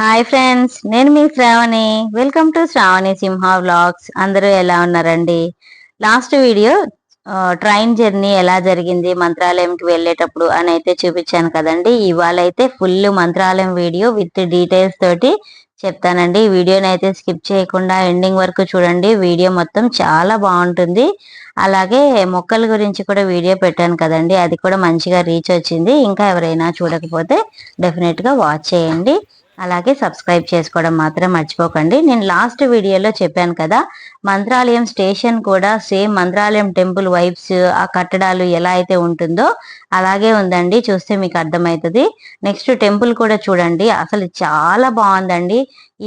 Hi friends నేను మీ Sravani. Welcome to Sravani Simha vlogs అందరూ ఎలా ఉన్నారండి? లాస్ట్ వీడియో ట్రైన్ జర్నీ ఎలా జరిగింది? మంత్రాలయంకి వెళ్ళేటప్పుడు అని అయితే చూపించాను కదండి. ఇవాళ అయితే full Mantralayam video with details తోటి చెప్తానండి. వీడియోని అయితే స్కిప్ చేయకుండా ఎండింగ్ వరకు చూడండి. వీడియో మొత్తం చాలా బాగుంటుంది. అలాగే మొక్కల గురించి కూడా వీడియో పెట్టాను కదండి. అది కూడా మంచిగా రీచ్ వచ్చింది. ఇంకా ఎవరైనా చూడకపోతే డెఫినెట్గా వాచ్ చేయండి. అలాగే సబ్స్క్రైబ్ చేసుకోవడం మాత్రం మర్చిపోకండి. నేను లాస్ట్ వీడియోలో చెప్పాను కదా మంత్రాలయం స్టేషన్ కూడా సేమ్ మంత్రాలయం టెంపుల్ వైబ్స్ ఆ కట్టడాలు ఎలా అయితే ఉంటుందో అలాగే ఉందండి. చూస్తే మీకు అర్థమవుతుంది. నెక్స్ట్ టెంపుల్ కూడా చూడండి. అసలు చాలా బాగుందండి.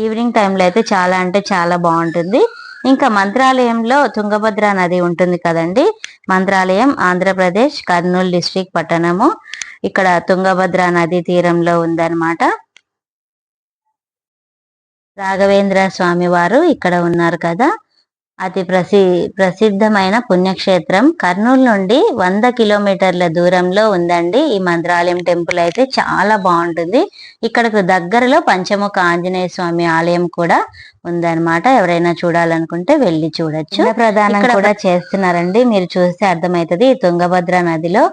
ఈవినింగ్ టైంలో అయితే చాలా అంటే చాలా బాగుంటుంది. ఇంకా మంత్రాలయంలో తుంగభద్ర నది ఉంటుంది కదండి. మంత్రాలయం ఆంధ్రప్రదేశ్ కర్నూలు డిస్ట్రిక్ట్ పట్టణము. ఇక్కడ తుంగభద్ర నది తీరంలో ఉందన్నమాట. రాఘవేంద్ర స్వామి వారు ఇక్కడ ఉన్నారు కదా. అతి ప్రసి ప్రసిద్ధమైన పుణ్యక్షేత్రం. కర్నూలు నుండి వంద కిలోమీటర్ల దూరంలో ఉందండి. ఈ మంత్రాలయం టెంపుల్ అయితే చాలా బాగుంటుంది. ఇక్కడకు దగ్గరలో పంచముఖ ఆంజనేయ స్వామి ఆలయం కూడా ఉందన్నమాట. ఎవరైనా చూడాలనుకుంటే వెళ్ళి చూడొచ్చు. ప్రధానం కూడా చేస్తున్నారండి. మీరు చూస్తే అర్థమవుతుంది. తుంగభద్ర నదిలో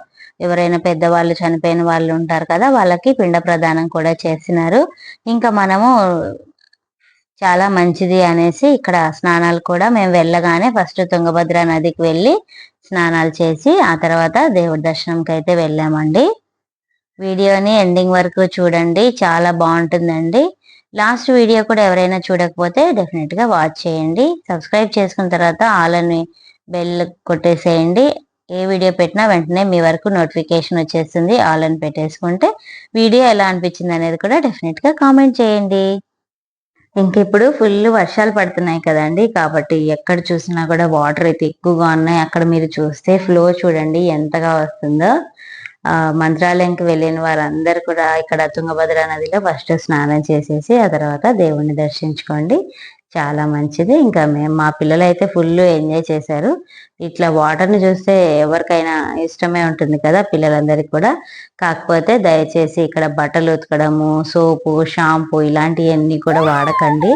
ఎవరైనా పెద్దవాళ్ళు చనిపోయిన వాళ్ళు ఉంటారు కదా వాళ్ళకి పిండ ప్రదానం కూడా చేస్తున్నారు. ఇంకా మనము చాలా మంచిది అనేసి ఇక్కడ స్నానాలు కూడా మేము వెళ్ళగానే ఫస్ట్ తుంగభద్ర నదికి వెళ్ళి స్నానాలు చేసి ఆ తర్వాత దేవుడి దర్శనంకి అయితే వెళ్ళామండి. వీడియోని ఎండింగ్ వరకు చూడండి చాలా బాగుంటుందండి. లాస్ట్ వీడియో కూడా ఎవరైనా చూడకపోతే డెఫినెట్గా వాచ్ చేయండి. సబ్స్క్రైబ్ చేసుకున్న తర్వాత ఆల్ అని బెల్ కొట్టేసేయండి. ఏ వీడియో పెట్టినా వెంటనే మీ వరకు నోటిఫికేషన్ వచ్చేస్తుంది ఆల్ అని పెట్టేసుకుంటే వీడియో ఎలా అనిపించింది అనేది కూడా డెఫినెట్గా కామెంట్ చేయండి. ఇంక ఇప్పుడు ఫుల్ వర్షాలు పడుతున్నాయి కదండి. కాబట్టి ఎక్కడ చూసినా కూడా వాటర్ అయితే ఎక్కువగా ఉన్నాయి. అక్కడ మీరు చూస్తే ఫ్లో చూడండి ఎంతగా వస్తుందో. ఆ మంత్రాలయంకి వెళ్ళిన వారందరూ కూడా ఇక్కడ తుంగభద్ర నదిలో ఫస్ట్ స్నానం చేసేసి ఆ తర్వాత దేవుణ్ణి దర్శించుకోండి. చాలా మంచిది. ఇంకా మేము మా పిల్లలు అయితే ఫుల్ ఎంజాయ్ చేశారు. ఇట్లా వాటర్ని చూస్తే ఎవరికైనా ఇష్టమే ఉంటుంది కదా పిల్లలందరికీ కూడా. కాకపోతే దయచేసి ఇక్కడ బట్టలు ఉతకడము సోపు షాంపూ ఇలాంటివన్నీ కూడా వాడకండి.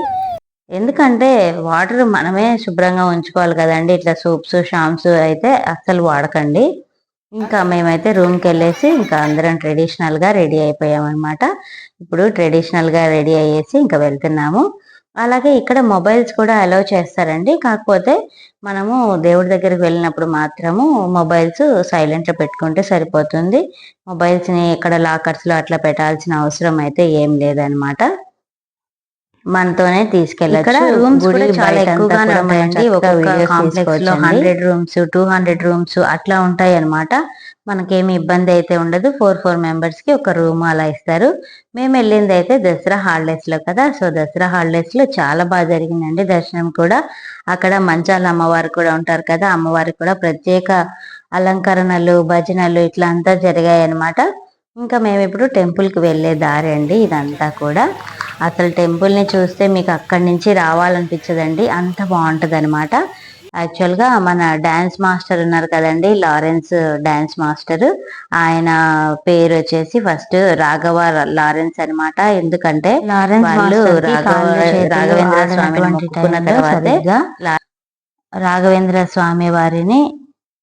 ఎందుకంటే వాటర్ మనమే శుభ్రంగా ఉంచుకోవాలి కదండి. ఇట్లా సోప్స్ షాంప్స్ అయితే అస్సలు వాడకండి. ఇంకా మేమైతే రూమ్కి వెళ్ళేసి ఇంకా అందరం ట్రెడిషనల్గా రెడీ అయిపోయామన్నమాట. ఇప్పుడు ట్రెడిషనల్గా రెడీ అయ్యేసి ఇంకా వెళ్తున్నాము. అలాగే ఇక్కడ మొబైల్స్ కూడా అలౌ చేస్తారండి. కాకపోతే మనము దేవుడి దగ్గరికి వెళ్ళినప్పుడు మాత్రము మొబైల్స్ సైలెంట్లో పెట్టుకుంటే సరిపోతుంది. మొబైల్స్ని ఎక్కడ లాకర్స్లో అట్లా పెట్టాల్సిన అవసరం అయితే ఏం లేదనమాట మనతోనే తీసుకెళ్ళచ్చు. రూమ్స్ కూడా చాలా ఎక్కువగానే ఉంటాయండి ఒక్కొక్క కాంప్లెక్స్లో hundred rooms two hundred rooms అట్లా ఉంటాయి అనమాట మనకేమి ఇబ్బంది అయితే ఉండదు. ఫోర్ ఫోర్ మెంబర్స్కి ఒక రూమ్ అలా ఇస్తారు. మేము వెళ్ళింది అయితే దసరా హాలిడేస్లో కదా. సో దసరా హాలిడేస్లో చాలా బాగా జరిగిందండి దర్శనం కూడా. అక్కడ మంచాల అమ్మవారు కూడా ఉంటారు కదా. అమ్మవారికి కూడా ప్రత్యేక అలంకరణలు భజనలు ఇట్లా అంతా జరిగాయి అనమాట ఇంకా మేము ఇప్పుడు టెంపుల్కి వెళ్ళే దారి అండి ఇదంతా కూడా. అసలు టెంపుల్ని చూస్తే మీకు అక్కడి నుంచి రావాలనిపించదండి. అంత బాగుంటుంది అనమాట యాక్చువల్గా మన డాన్స్ మాస్టర్ ఉన్నారు కదండి లారెన్స్ డాన్స్ మాస్టర్. ఆయన పేరు వచ్చేసి ఫస్ట్ రాఘవ లారెన్స్ అనమాట ఎందుకంటే వాళ్ళు రాఘవేంద్ర స్వామిని మొక్కుకున్న తర్వాతే రాఘవేంద్ర స్వామి వారిని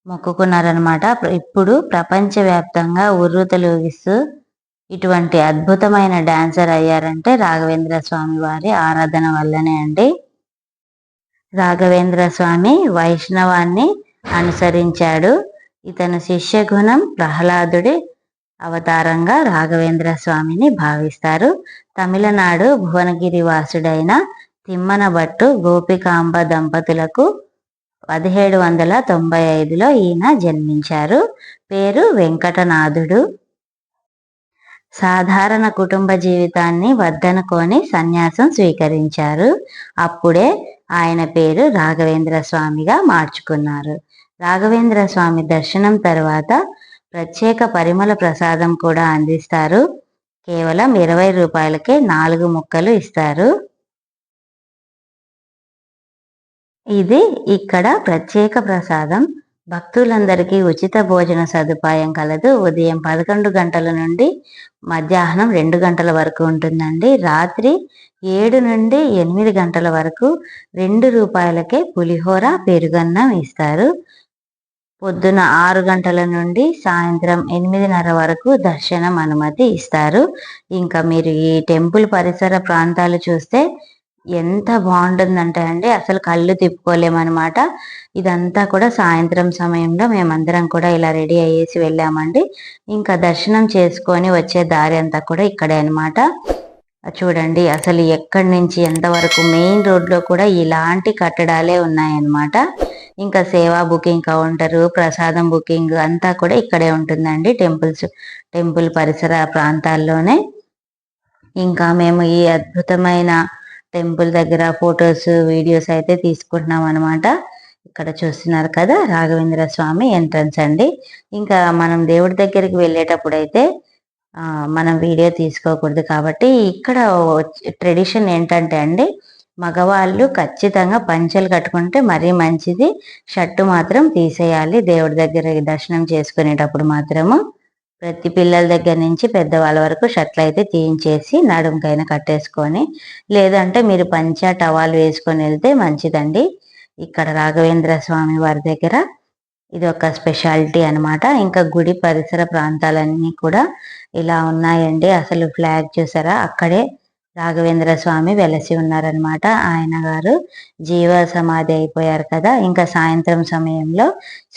మొక్కుకున్నారనమాట ఇప్పుడు ప్రపంచ వ్యాప్తంగా ఉర్రూతలూగిస్తూ ఇటువంటి అద్భుతమైన డాన్సర్ అయ్యారంటే రాఘవేంద్ర స్వామి వారి ఆరాధన వల్లనే అండి. రాఘవేంద్ర స్వామి వైష్ణవాన్ని అనుసరించాడు. ఇతను శిష్యగుణం ప్రహ్లాదుడి అవతారంగా రాఘవేంద్ర స్వామిని భావిస్తారు. తమిళనాడు భువనగిరి వాసుడైన తిమ్మన భట్టు గోపికాంబ దంపతులకు పదిహేడు వందల తొంభై ఐదులో ఈయన జన్మించారు. పేరు వెంకటనాథుడు. సాధారణ కుటుంబ జీవితాన్ని వద్దనుకొని సన్యాసం స్వీకరించారు. అప్పుడే ఆయన పేరు రాఘవేంద్ర స్వామిగా మార్చుకున్నారు. రాఘవేంద్ర స్వామి దర్శనం తర్వాత ప్రత్యేక పరిమళ ప్రసాదం కూడా అందిస్తారు. కేవలం ఇరవై రూపాయలకే నాలుగు ముక్కలు ఇస్తారు. ఇది ఇక్కడ ప్రత్యేక ప్రసాదం. భక్తులందరికీ ఉచిత భోజన సదుపాయం కలదు. ఉదయం పదకొండు గంటల నుండి మధ్యాహ్నం రెండు గంటల వరకు ఉంటుందండి. రాత్రి ఏడు నుండి ఎనిమిది గంటల వరకు రెండు రూపాయలకే పులిహోర పెరుగన్నం ఇస్తారు. పొద్దున ఆరు గంటల నుండి సాయంత్రం ఎనిమిదిన్నర వరకు దర్శనం అనుమతి ఇస్తారు. ఇంకా మీరు ఈ టెంపుల్ పరిసర ప్రాంతాలు చూస్తే ఎంత బాగుంటుందంటే అండి అసలు కళ్ళు తిప్పుకోలేమన్నమాట. ఇదంతా కూడా సాయంత్రం సమయంలో మేమందరం కూడా ఇలా రెడీ అయ్యేసి వెళ్ళామండి. ఇంకా దర్శనం చేసుకొని వచ్చే దారి అంతా కూడా ఇక్కడే అనమాట చూడండి అసలు ఎక్కడి నుంచి ఎంతవరకు మెయిన్ రోడ్లో కూడా ఇలాంటి కట్టడాలే ఉన్నాయన్నమాట. ఇంకా సేవా బుకింగ్ కౌంటరు ప్రసాదం బుకింగ్ అంతా కూడా ఇక్కడే ఉంటుందండి టెంపుల్స్ టెంపుల్ పరిసర ప్రాంతాల్లోనే. ఇంకా మేము ఈ అద్భుతమైన టెంపుల్ దగ్గర ఫొటోస్ వీడియోస్ అయితే తీసుకుంటున్నాం అనమాట ఇక్కడ చూస్తున్నారు కదా రాఘవేంద్ర స్వామి ఎంట్రన్స్ అండి. ఇంకా మనం దేవుడి దగ్గరికి వెళ్ళేటప్పుడు అయితే మనం వీడియో తీసుకోకూడదు కాబట్టి ఇక్కడ ట్రెడిషన్ ఏంటంటే అండి మగవాళ్ళు ఖచ్చితంగా పంచలు కట్టుకుంటే మరీ మంచిది. షర్టు మాత్రం తీసేయాలి దేవుడి దగ్గర దర్శనం చేసుకునేటప్పుడు మాత్రము. ప్రతి పిల్లల దగ్గర నుంచి పెద్దవాళ్ళ వరకు షర్ట్లు అయితే తీయించేసి నడుముకైనా కట్టేసుకొని లేదంటే మీరు పంచా టవాల్ వేసుకొని వెళ్తే మంచిదండి. ఇక్కడ రాఘవేంద్ర స్వామి వారి దగ్గర ఇది ఒక స్పెషాలిటీ అనమాట ఇంకా గుడి పరిసర ప్రాంతాలన్నీ కూడా ఇలా ఉన్నాయండి. అసలు ఫ్లాగ్ చూసారా? అక్కడే రాఘవేంద్ర స్వామి వెలసి ఉన్నారనమాట ఆయన గారు జీవ సమాధి అయిపోయారు కదా. ఇంకా సాయంత్రం సమయంలో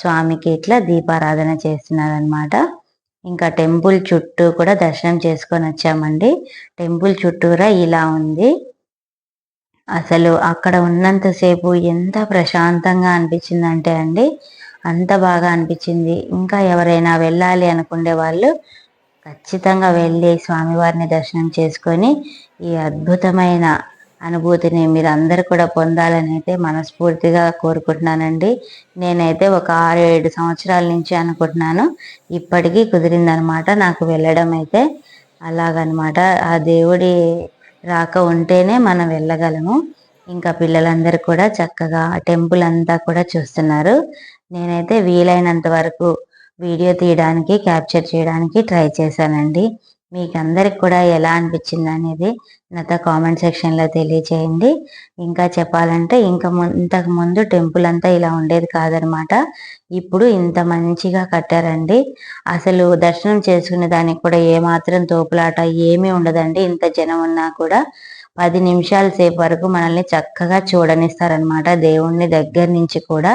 స్వామికి ఇట్లా దీపారాధన చేస్తున్నారనమాట ఇంకా టెంపుల్ చుట్టూ కూడా దర్శనం చేసుకొని వచ్చామండి. టెంపుల్ చుట్టూరా ఇలా ఉంది. అసలు అక్కడ ఉన్నంతసేపు ఎంత ప్రశాంతంగా అనిపించిందంటే అండి అంత బాగా అనిపించింది. ఇంకా ఎవరైనా వెళ్ళాలి అనుకునే వాళ్ళు ఖచ్చితంగా వెళ్ళి స్వామివారిని దర్శనం చేసుకొని ఈ అద్భుతమైన అనుభూతిని మీరు అందరు కూడా పొందాలని అయితే మనస్ఫూర్తిగా కోరుకుంటున్నానండి. నేనైతే ఒక ఆరు ఏడు సంవత్సరాల నుంచి అనుకుంటున్నాను. ఇప్పటికీ కుదిరిందనమాట నాకు వెళ్ళడం అయితే. అలాగనమాట. ఆ దేవుడి రాక ఉంటేనే మనం వెళ్ళగలము. ఇంకా పిల్లలందరూ కూడా చక్కగా టెంపుల్ అంతా కూడా చూస్తున్నారు. నేనైతే వీలైనంత వరకు వీడియో తీయడానికి క్యాప్చర్ చేయడానికి ట్రై చేశానండి. మీకు అందరికి కూడా ఎలా అనిపించింది అనేది నాతో కామెంట్ సెక్షన్లో తెలియచేయండి ఇంకా చెప్పాలంటే ఇంకా ఇంతకు ముందు టెంపుల్ అంతా ఇలా ఉండేది కాదనమాట. ఇప్పుడు ఇంత మంచిగా కట్టారండి. అసలు దర్శనం చేసుకునే దానికి కూడా ఏమాత్రం తోపులాట ఏమీ ఉండదండి. ఇంత జనం ఉన్నా కూడా పది నిమిషాల సేపు వరకు మనల్ని చక్కగా చూడనిస్తారనమాట. దేవుణ్ణి దగ్గర నుంచి కూడా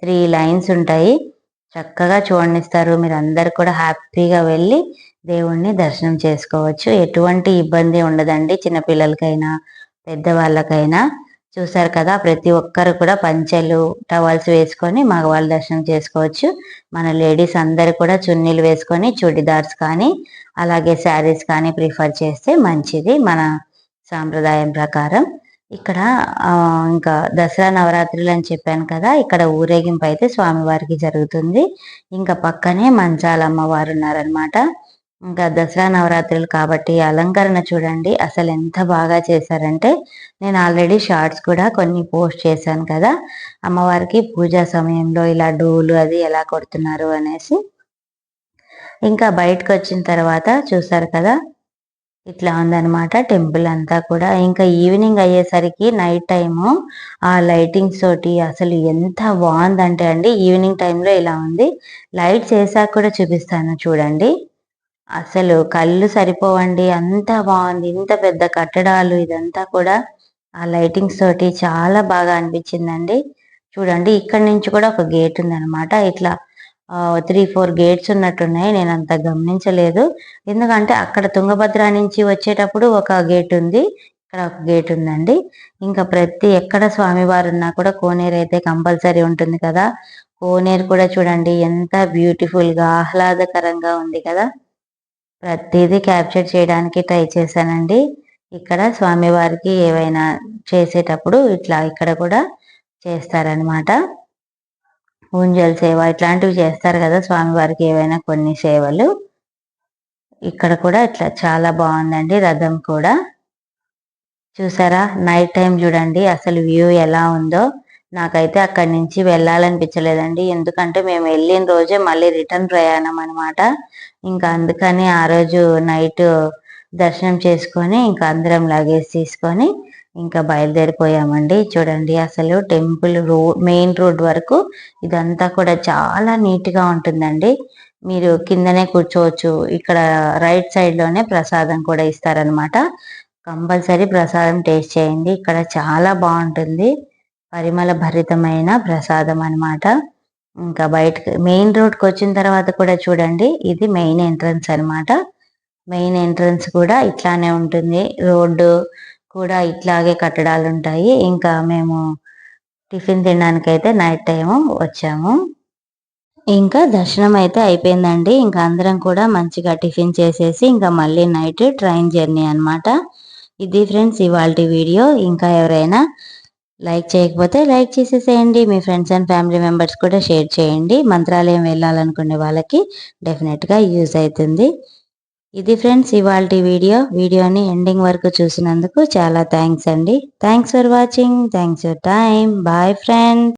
త్రీ లైన్స్ ఉంటాయి. చక్కగా చూడనిస్తారు. మీరు అందరు కూడా హ్యాపీగా వెళ్ళి దేవుణ్ణి దర్శనం చేసుకోవచ్చు. ఎటువంటి ఇబ్బంది ఉండదండి చిన్నపిల్లలకైనా పెద్దవాళ్ళకైనా. చూసారు కదా ప్రతి ఒక్కరు కూడా పంచెలు టవల్స్ వేసుకొని మగవాళ్ళు దర్శనం చేసుకోవచ్చు. మన లేడీస్ అందరు కూడా చున్నీలు వేసుకొని చుడిదార్స్ కానీ అలాగే శారీస్ కానీ ప్రిఫర్ చేస్తే మంచిది మన సాంప్రదాయం ప్రకారం. ఇక్కడ ఇంకా దసరా నవరాత్రులు అని చెప్పాను కదా ఇక్కడ ఊరేగింపు అయితే స్వామివారికి జరుగుతుంది. ఇంకా పక్కనే మంచాలమ్మ వారు ఉన్నారనమాట ఇంకా దసరా నవరాత్రులు కాబట్టి అలంకరణ చూడండి. అసలు ఎంత బాగా చేశారంటే నేను ఆల్రెడీ షార్ట్స్ కూడా కొన్ని పోస్ట్ చేశాను కదా. అమ్మవారికి పూజా సమయంలో ఇలా డోలు అది ఎలా కొడుతున్నారు అనేసి. ఇంకా బయటకు వచ్చిన తర్వాత చూసారు కదా ఇట్లా ఉందన్నమాట టెంపుల్ అంతా కూడా. ఇంకా ఈవినింగ్ అయ్యేసరికి నైట్ టైము ఆ లైటింగ్స్ తోటి అసలు ఎంత బాగుందంటే అండి. ఈవినింగ్ టైంలో ఇలా ఉంది. లైట్స్ వేసాక కూడా చూపిస్తాను చూడండి. అసలు కళ్ళు సరిపోవండి. అంత బాగుంది. ఇంత పెద్ద కట్టడాలు ఇదంతా కూడా ఆ లైటింగ్స్ తోటి చాలా బాగా అనిపించిందండి. చూడండి ఇక్కడ నుంచి కూడా ఒక గేట్ ఉందన్నమాట. ఇట్లా త్రీ ఫోర్ గేట్స్ ఉన్నట్టున్నాయి. నేను అంత గమనించలేదు. ఎందుకంటే అక్కడ తుంగభద్ర నుంచి వచ్చేటప్పుడు ఒక గేట్ ఉంది. ఇక్కడ ఒక గేట్ ఉందండి. ఇంకా ప్రతి ఎక్కడ స్వామివారు ఉన్నా కూడా కోనేరు అయితే కంపల్సరీ ఉంటుంది కదా. కోనేరు కూడా చూడండి ఎంత బ్యూటిఫుల్గా ఆహ్లాదకరంగా ఉంది కదా. ప్రతిదీ క్యాప్చర్ చేయడానికి ట్రై చేశానండి. ఇక్కడ స్వామివారికి ఏవైనా చేసేటప్పుడు ఇట్లా ఇక్కడ కూడా చేస్తారనమాట ఊంజల్ సేవ ఇట్లాంటివి చేస్తారు కదా స్వామివారికి ఏవైనా కొన్ని సేవలు. ఇక్కడ కూడా ఇట్లా చాలా బాగుందండి రథం కూడా. చూసారా? నైట్ టైం చూడండి అసలు వ్యూ ఎలా ఉందో. నాకైతే అక్కడి నుంచి వెళ్ళాలనిపించలేదండి. ఎందుకంటే మేము వెళ్ళిన రోజే మళ్ళీ రిటర్న్ ప్రయాణం అనమాట ఇంకా అందుకని ఆ రోజు నైట్ దర్శనం చేసుకొని ఇంకా అందరం లగేజ్ తీసుకొని ఇంకా బయలుదేరిపోయామండి. చూడండి అసలు టెంపుల్ రోడ్ మెయిన్ రోడ్ వరకు ఇదంతా కూడా చాలా నీట్గా ఉంటుందండి. మీరు కిందనే కూర్చోవచ్చు. ఇక్కడ రైట్ సైడ్లోనే ప్రసాదం కూడా ఇస్తారనమాట కంపల్సరీ ప్రసాదం టేస్ట్ చేయండి. ఇక్కడ చాలా బాగుంటుంది. పరిమళ భరితమైన ప్రసాదం అనమాట ఇంకా బయటకు మెయిన్ రోడ్కి వచ్చిన తర్వాత కూడా చూడండి ఇది మెయిన్ ఎంట్రన్స్ అనమాట మెయిన్ ఎంట్రన్స్ కూడా ఇట్లానే ఉంటుంది. రోడ్డు కూడా ఇట్లాగే కట్టడాలు ఉంటాయి. ఇంకా మేము టిఫిన్ తినడానికి అయితే నైట్ టైం వచ్చాము. ఇంకా దర్శనం అయితే అయిపోయిందండి. ఇంకా అందరం కూడా మంచిగా టిఫిన్ చేసేసి ఇంకా మళ్ళీ నైట్ ట్రైన్ జర్నీ అనమాట ఇది ఫ్రెండ్స్ ఇవాళ వీడియో. ఇంకా ఎవరైనా లైక్ చేయకపోతే లైక్ చేసేసేయండి. మీ ఫ్రెండ్స్ అండ్ ఫ్యామిలీ మెంబర్స్ కూడా షేర్ చేయండి. మంత్రాలయం వెళ్ళాలనుకునే వాళ్ళకి డెఫినెట్గా యూజ్ అవుతుంది. ఇది ఫ్రెండ్స్ ఇవాళ వీడియో. వీడియోని ఎండింగ్ వరకు చూసినందుకు చాలా థ్యాంక్స్ అండి. Thanks for watching. Thanks for time bye friends.